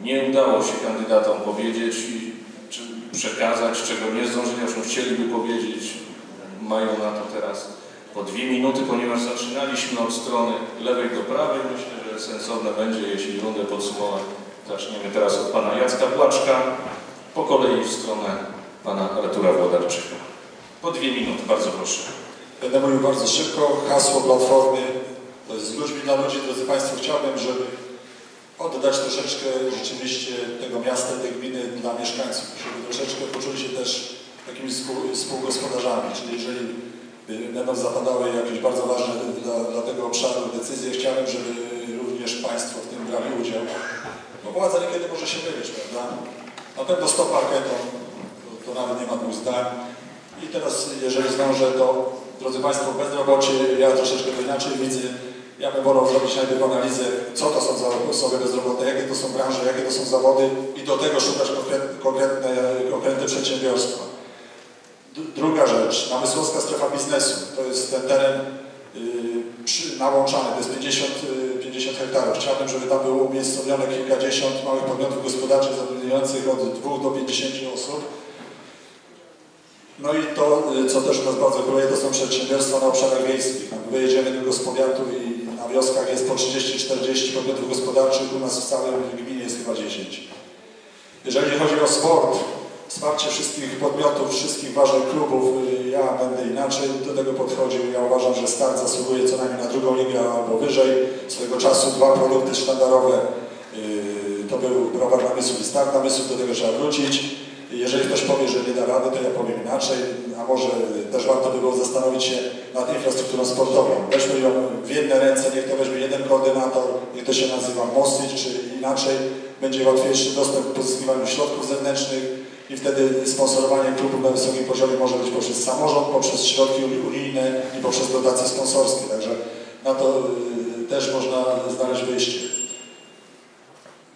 nie udało się kandydatom powiedzieć i czy przekazać, czego nie zdążyli, o czym chcieliby powiedzieć. Mają na to teraz po dwie minuty, ponieważ zaczynaliśmy od strony lewej do prawej. Myślę, że sensowne będzie, jeśli rundę podsumować. Zaczniemy teraz od pana Jacka Płaczka, po kolei w stronę pana Artura Włodarczyka. Po dwie minuty, bardzo proszę. Będę mówił bardzo szybko. Hasło Platformy to jest z ludźmi dla ludzi. Drodzy Państwo, chciałbym, żeby oddać troszeczkę rzeczywiście tego miasta, tej gminy dla mieszkańców, żeby troszeczkę poczuli się też takimi współ- współgospodarzami, czyli jeżeli będą zapadały jakieś bardzo ważne dla, dla tego obszaru decyzje, chciałbym, żeby również Państwo w tym brali udział, bo władza niekiedy może się mylić, prawda? Na pewno stop parketom, to, to nawet nie ma dwóch zdań. I teraz, jeżeli zdążę, to drodzy Państwo, bezrobocie, ja troszeczkę to inaczej widzę. Ja bym wolał zrobić najpierw analizę, co to są za osoby bezrobotne, jakie to są branże, jakie to są zawody i do tego szukać konkretne, konkretne, konkretne przedsiębiorstwa. Druga rzecz, namysłowska strefa biznesu. To jest ten teren yy, przy, nałączany, to jest 50, yy, 50 hektarów. Chciałbym, żeby tam było umiejscowione kilkadziesiąt małych podmiotów gospodarczych zatrudniających od 2 do 50 osób. No i to, y, co też nas bardzo króluje, to są przedsiębiorstwa na obszarach wiejskich. Wyjedziemy tylko z powiatu i wioskach jest po 30-40 podmiotów gospodarczych, u nas w całej gminie jest chyba 10. Jeżeli chodzi o sport, wsparcie wszystkich podmiotów, wszystkich ważnych klubów, y, ja będę inaczej do tego podchodził. Ja uważam, że start zasługuje co najmniej na drugą ligę albo wyżej. Swego czasu dwa produkty sztandarowe y, to był browar namysłów i start namysłów, do tego trzeba wrócić. Jeżeli ktoś powie, że nie da rady, to ja powiem inaczej, a może też warto by było zastanowić się nad infrastrukturą sportową. Weźmy ją w jedne ręce, niech to weźmie jeden koordynator, niech to się nazywa MOSIC, czy inaczej, będzie łatwiejszy dostęp k pozyskiwaniu środków zewnętrznych i wtedy sponsorowanie klubu na wysokim poziomie może być poprzez samorząd, poprzez środki unijne i poprzez dotacje sponsorskie. Także na to y, też można znaleźć wyjście.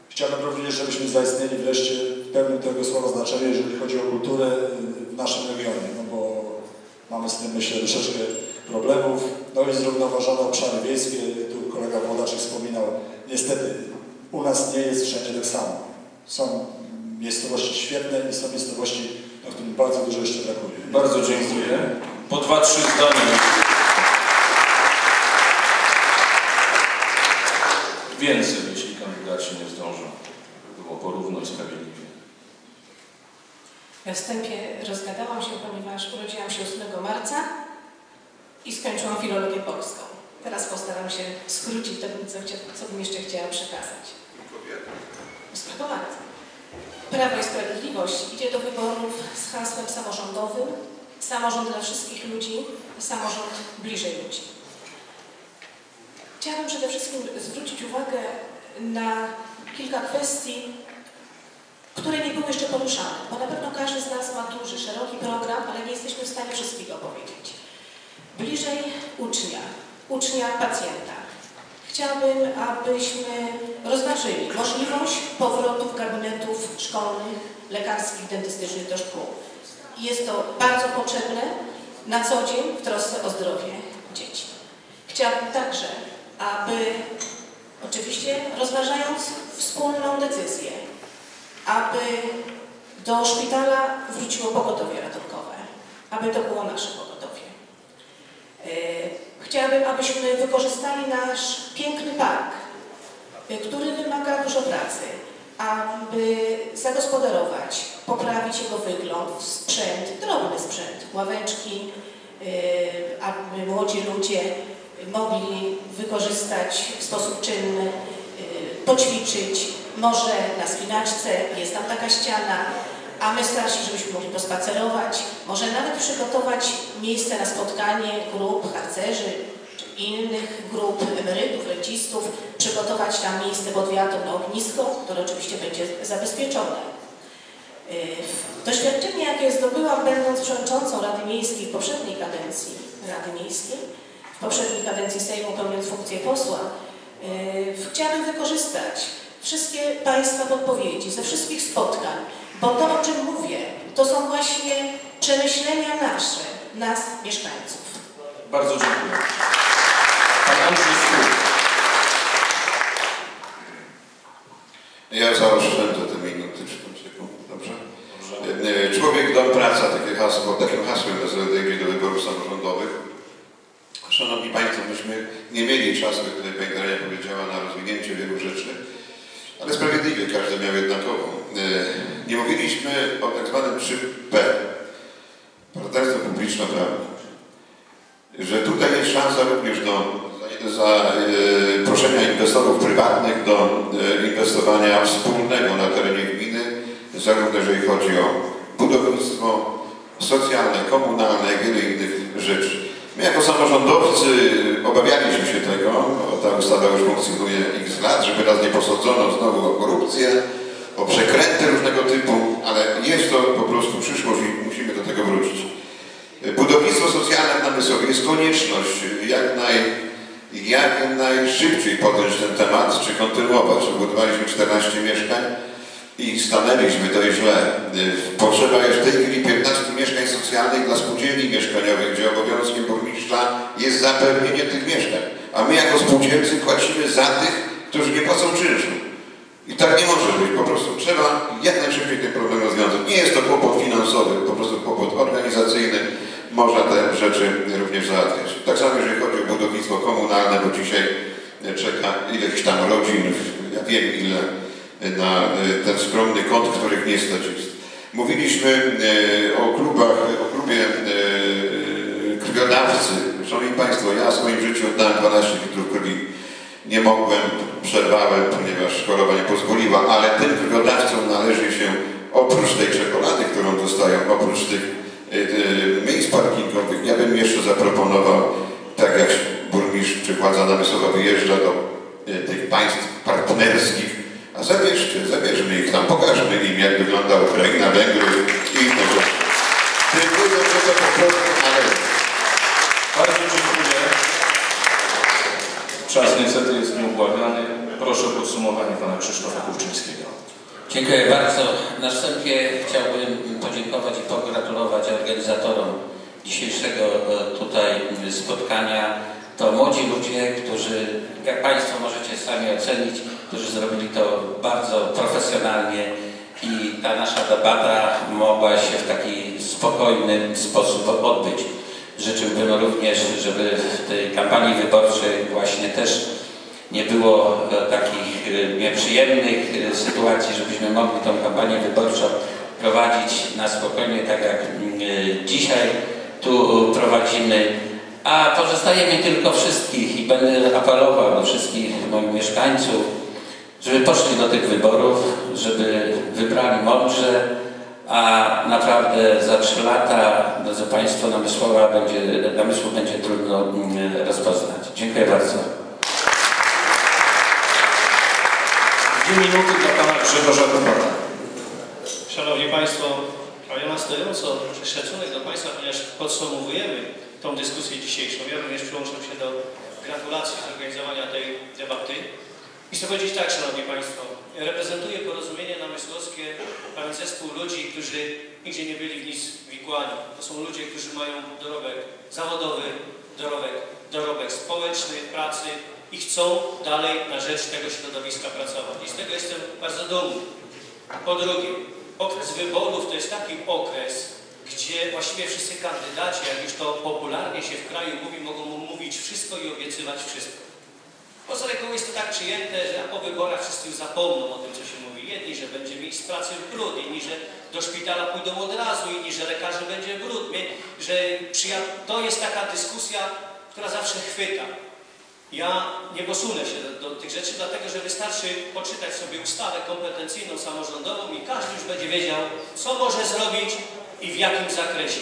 Chciałbym również, żebyśmy zaistnieli wreszcie pełnym tego słowa znaczenia, jeżeli chodzi o kulturę y, w naszym regionie, no bo mamy z tym, myślę, troszeczkę problemów. No i zrównoważone obszary wiejskie, tu kolega Włodaczek wspominał, niestety u nas nie jest wszędzie tak samo. Są miejscowości świetne i są miejscowości, na których bardzo dużo jeszcze brakuje. Bardzo dziękuję. Po dwa, trzy zdania. Więcej, jeśli kandydaci nie zdążą. by Było porówno i sprawiedliwie. We wstępie rozgadałam się, ponieważ urodziłam się 8 marca i skończyłam filologię polską. Teraz postaram się skrócić to, co, co bym jeszcze chciała przekazać. Bardzo. Prawo i Sprawiedliwość idzie do wyborów z hasłem samorządowym. Samorząd dla wszystkich ludzi, samorząd bliżej ludzi. Chciałabym przede wszystkim zwrócić uwagę na kilka kwestii, które nie były jeszcze poruszane, bo na pewno każdy z nas ma duży, szeroki program, ale nie jesteśmy w stanie wszystkiego powiedzieć. Bliżej ucznia, ucznia pacjenta. Chciałabym, abyśmy rozważyli możliwość powrotów gabinetów szkolnych, lekarskich, dentystycznych do szkół. Jest to bardzo potrzebne na co dzień w trosce o zdrowie dzieci. Chciałabym także, aby oczywiście rozważając wspólną decyzję, aby do szpitala wróciło pogotowie ratunkowe, aby to było nasze pogotowie. E, Chciałabym, abyśmy wykorzystali nasz piękny park, e, który wymaga dużo pracy, aby zagospodarować, poprawić jego wygląd, sprzęt, drobny sprzęt, ławeczki, e, aby młodzi ludzie mogli wykorzystać w sposób czynny, poćwiczyć, może na spinaczce, jest tam taka ściana, a my starsi, żebyśmy mogli pospacerować, może nawet przygotować miejsce na spotkanie grup harcerzy innych grup emerytów, rencistów, przygotować tam miejsce pod wiatą na ognisko, które oczywiście będzie zabezpieczone. Yy, Doświadczenie, jakie zdobyłam będąc przewodniczącą Rady Miejskiej w poprzedniej kadencji Rady Miejskiej, w poprzedniej kadencji Sejmu pełniąc funkcję posła, yy, chciałabym wykorzystać wszystkie Państwa podpowiedzi ze wszystkich spotkań, bo to, o czym mówię, to są właśnie przemyślenia nasze, nas, mieszkańców. Bardzo dziękuję. Pan Andrzej Skór. Ja zaoszczędzę te minuty, czy tam sekund, dobrze? Dobrze. Człowiek, dom, praca, takie hasło, takim hasłem SLD idzie do wyborów samorządowych. Szanowni Państwo, myśmy nie mieli czasu, jak tutaj Pani Daria powiedziała, na rozwinięcie wielu rzeczy, ale sprawiedliwie każdy miał jednakową. E, Nie mówiliśmy o tak zwanym 3P, partnerstwo publiczno-prawne. Że tutaj jest szansa również do zaproszenia inwestorów prywatnych do e, inwestowania wspólnego na terenie gminy, zarówno jeżeli chodzi o budownictwo socjalne, komunalne, i wiele innych rzeczy. My jako samorządowcy obawialiśmy się tego, bo ta ustawa już funkcjonuje x lat, żeby nas nie posądzono znowu o korupcję, o przekręty różnego typu, ale jest to po prostu przyszłość i musimy do tego wrócić. Budownictwo socjalne w Namysłowie jest konieczność jak, naj, jak najszybciej podjąć ten temat, czy kontynuować. Budowaliśmy 14 mieszkań i stanęliśmy, jest źle. Potrzeba jest w tej chwili 15 mieszkań socjalnych dla spółdzielni mieszkaniowych, gdzie obowiązkiem burmistrza jest zapewnienie tych mieszkań. A my jako spółdzielcy płacimy za tych, którzy nie płacą czynszu. I tak nie może być. Po prostu trzeba jak najszybciej ten problem rozwiązać. Nie jest to kłopot finansowy, po prostu kłopot organizacyjny. Można te rzeczy również załatwiać. Tak samo jeżeli chodzi o budownictwo komunalne, bo dzisiaj czeka ileś tam rodzin, ja wiem ile, na e, ten skromny kąt, których nie stać jest. Mówiliśmy e, o klubach, o klubie e, krwiodawcy. Szanowni Państwo, ja w swoim życiu oddałem 12 litrów krwi. Nie mogłem, przerwałem, ponieważ choroba nie pozwoliła, ale tym krwiodawcom należy się oprócz tej czekolady, którą dostają, oprócz tych miejsc parkingowych, ja bym jeszcze zaproponował, tak jak burmistrz czy władza namysłowa wyjeżdża do tych państw partnerskich, a zabierzcie, zabierzmy ich tam, pokażmy im, jak wygląda Ukraina, Węgry i inne rzeczy. Do tego po prostu należy. Bardzo dziękuję. Czas niestety jest nieubłagany. Proszę o podsumowanie pana Krzysztofa Kurczyńskiego. Dziękuję bardzo. Na wstępie chciałbym podziękować i pogratulować organizatorom dzisiejszego e, tutaj spotkania. To młodzi ludzie, którzy, jak Państwo możecie sami ocenić, którzy zrobili to bardzo profesjonalnie i ta nasza debata mogła się w taki spokojny sposób odbyć. Życzyłbym również, żeby w tej kampanii wyborczej właśnie też nie było e, takich e, nieprzyjemnych e, sytuacji, żebyśmy mogli tą kampanię wyborczą prowadzić na spokojnie, tak jak mm, dzisiaj tu prowadzimy. A pozostaje mi tylko wszystkich i będę apelował do wszystkich moich mieszkańców, żeby poszli do tych wyborów, żeby wybrali mądrze, a naprawdę za trzy lata, drodzy Państwo, namysłowa będzie, namysłu będzie trudno mm, rozpoznać. Dziękuję bardzo. Dwie minuty dla pana Grzegorza Kopata. Szanowni Państwo, ja mam stojąco szacunek do Państwa, ponieważ podsumowujemy tą dyskusję dzisiejszą. Ja również przyłączam się do gratulacji zorganizowania tej debaty. I chcę powiedzieć tak, Szanowni Państwo, reprezentuję porozumienie namysłowskie, pewien zespół ludzi, którzy nigdzie nie byli w nic wikłani. To są ludzie, którzy mają dorobek zawodowy, dorobek, dorobek społeczny, pracy i chcą dalej na rzecz tego środowiska pracować. I z tego jestem bardzo dumny. Po drugie, okres wyborów to jest taki okres, gdzie właściwie wszyscy kandydaci, jak już to popularnie się w kraju mówi, mogą mówić wszystko i obiecywać wszystko. Poza regułą jest to tak przyjęte, że po wyborach wszyscy już zapomną o tym, co się mówi. Jedni, że będzie miejsc pracy w brud, inni, że do szpitala pójdą od razu, inni, że lekarzy będzie brud, że to jest taka dyskusja, która zawsze chwyta. Ja nie posunę się do, do tych rzeczy, dlatego że wystarczy poczytać sobie ustawę kompetencyjną, samorządową i każdy już będzie wiedział, co może zrobić i w jakim zakresie.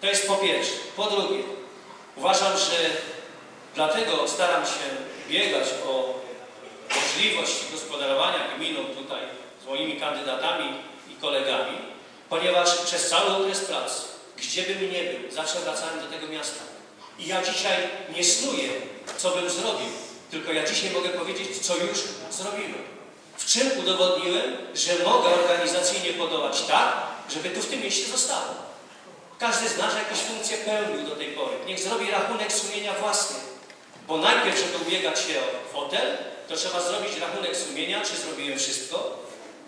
To jest po pierwsze. Po drugie, uważam, że dlatego staram się biegać o możliwość gospodarowania gminą tutaj z moimi kandydatami i kolegami, ponieważ przez cały okres pracy, gdzie bym nie był, zawsze wracałem do tego miasta. I ja dzisiaj nie snuję, co bym zrobił, tylko ja dzisiaj mogę powiedzieć, co już zrobiłem. W czym udowodniłem, że mogę organizacyjnie podołać tak, żeby tu w tym mieście zostało. Każdy z nas jakieś funkcje pełnił do tej pory. Niech zrobi rachunek sumienia własny. Bo najpierw, żeby ubiegać się o fotel, to trzeba zrobić rachunek sumienia, czy zrobiłem wszystko,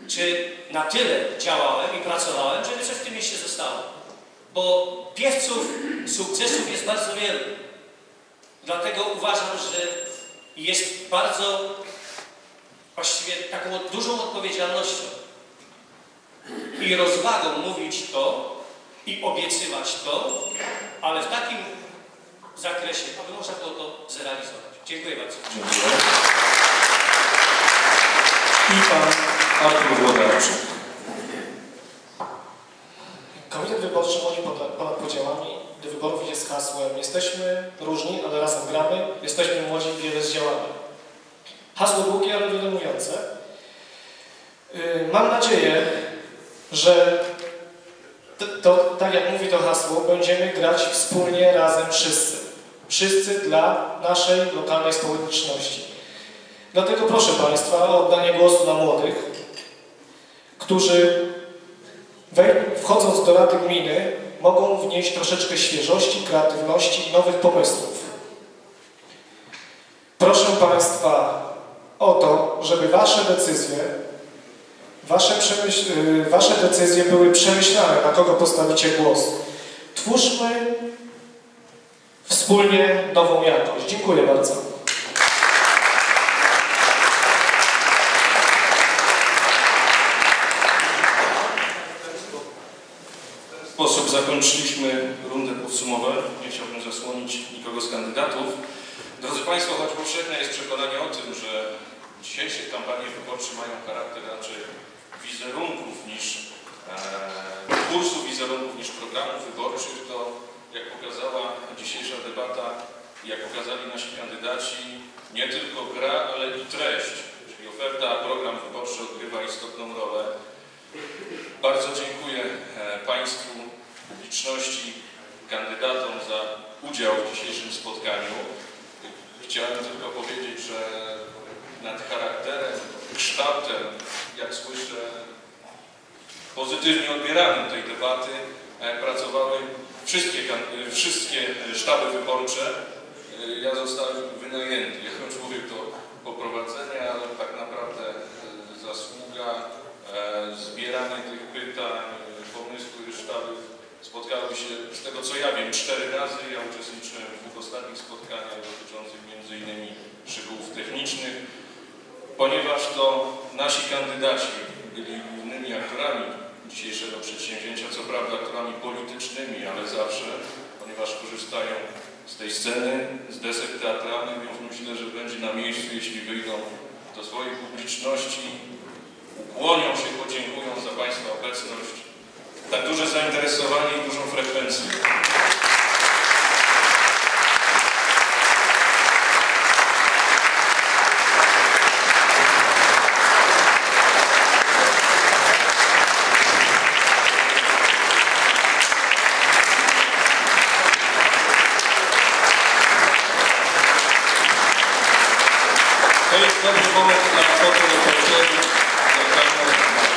czy na tyle działałem i pracowałem, żeby coś w tym mieście zostało. Bo piewców sukcesów jest bardzo wielu. Dlatego uważam, że jest bardzo właściwie taką dużą odpowiedzialnością i rozwagą mówić to i obiecywać to, ale w takim zakresie, aby można było to zrealizować. Dziękuję bardzo. Dziękuję. I pan Artur Włodarczyk. Komitet Wyborczy Młodzi ponad podziałami do wyborów idzie z hasłem Jesteśmy różni, ale razem gramy, jesteśmy młodzi, wiele zdziałamy. Hasło długie, ale mówiące. Yy, Mam nadzieję, że t- to, tak jak mówi to hasło, będziemy grać wspólnie, razem wszyscy. Wszyscy dla naszej lokalnej społeczności. Dlatego proszę Państwa o oddanie głosu na młodych, którzy Wchodząc do Rady Gminy, mogą wnieść troszeczkę świeżości, kreatywności i nowych pomysłów. Proszę Państwa o to, żeby Wasze decyzje, Wasze, y, wasze decyzje były przemyślane, na kogo postawicie głos. Twórzmy wspólnie nową jakość. Dziękuję bardzo. W sposób zakończyliśmy rundę podsumowań. Nie chciałbym zasłonić nikogo z kandydatów. Drodzy Państwo, choć powszechne jest przekonanie o tym, że dzisiejsze kampanie wyborcze mają charakter raczej wizerunków niż e, kursu wizerunków niż programów wyborczych, to jak pokazała dzisiejsza debata jak pokazali nasi kandydaci, nie tylko gra, ale i treść, czyli oferta, program wyborczy odgrywa istotną rolę. Bardzo dziękuję e, Państwu, publiczności, kandydatom za udział w dzisiejszym spotkaniu. Chciałem tylko powiedzieć, że nad charakterem, kształtem, jak słyszę, pozytywnie odbieranym tej debaty e, pracowały wszystkie, e, wszystkie e, sztaby wyborcze. Ja zostałem wynajęty jako człowiek do poprowadzenia, ale tak naprawdę zasługa zbieranie tych pytań, pomysły sztaby spotkały się, z tego co ja wiem, cztery razy. Ja uczestniczyłem w dwóch ostatnich spotkaniach dotyczących m.in. szczegółów technicznych, ponieważ to nasi kandydaci byli głównymi aktorami dzisiejszego przedsięwzięcia, co prawda aktorami politycznymi, ale zawsze, ponieważ korzystają z tej sceny, z desek teatralnych, więc myślę, że będzie na miejscu, jeśli wyjdą do swojej publiczności, ukłonią się, podziękują za Państwa obecność, tak duże zainteresowanie i dużą frekwencję. Thank you both for putting attention.